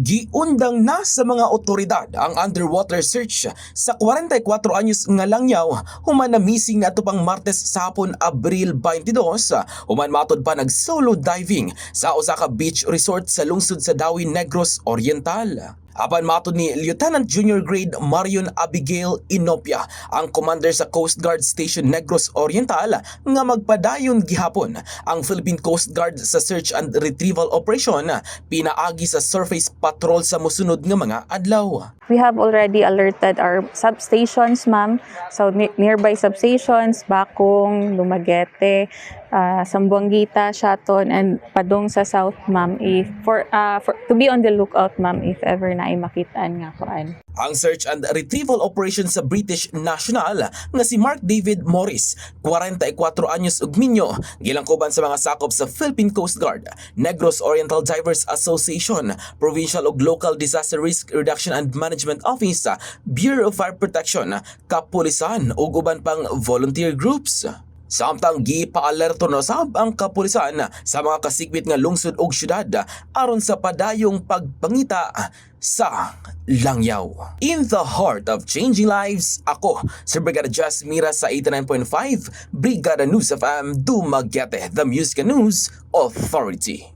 Giundang na sa mga otoridad ang underwater search sa 44 anyos nga langyaw human na missing na pang Martes sa hapon Abril 22 human matod pa nag solo diving sa Osaka Beach Resort sa lungsod sa Dawi Negros Oriental. Apan matod ni Lieutenant Junior Grade Marion Abigail Inopia, ang commander sa Coast Guard Station Negros Oriental nga magpadayon gihapon ang Philippine Coast Guard sa search and retrieval operation pinaagi sa surface patrol sa musunod nga mga adlaw. We have already alerted our substations, ma'am. So, ne- nearby substations, Bakong, Lumagete, uh, Sambuangita, Shaton, and Padong sa South, ma'am. If, for, uh, for, to be on the lookout, ma'am, if ever na makitaan nga koan. Ang search and retrieval operation sa British National nga si Mark David Morris, 44 anyos ug minyo, gilangkuban sa mga sakop sa Philippine Coast Guard, Negros Oriental Divers Association, Provincial ug Local Disaster Risk Reduction and Management Office, Bureau of Fire Protection, Kapulisan ug uban pang volunteer groups. Samtang gipaalerto na sab ang kapulisan sa mga kasigwit nga lungsod ug syudad aron sa padayong pagpangita sa Langyaw. In the heart of changing lives, ako si Brigada Jess Mira sa 89.5 Brigada News FM Dumaguete, the Music News Authority.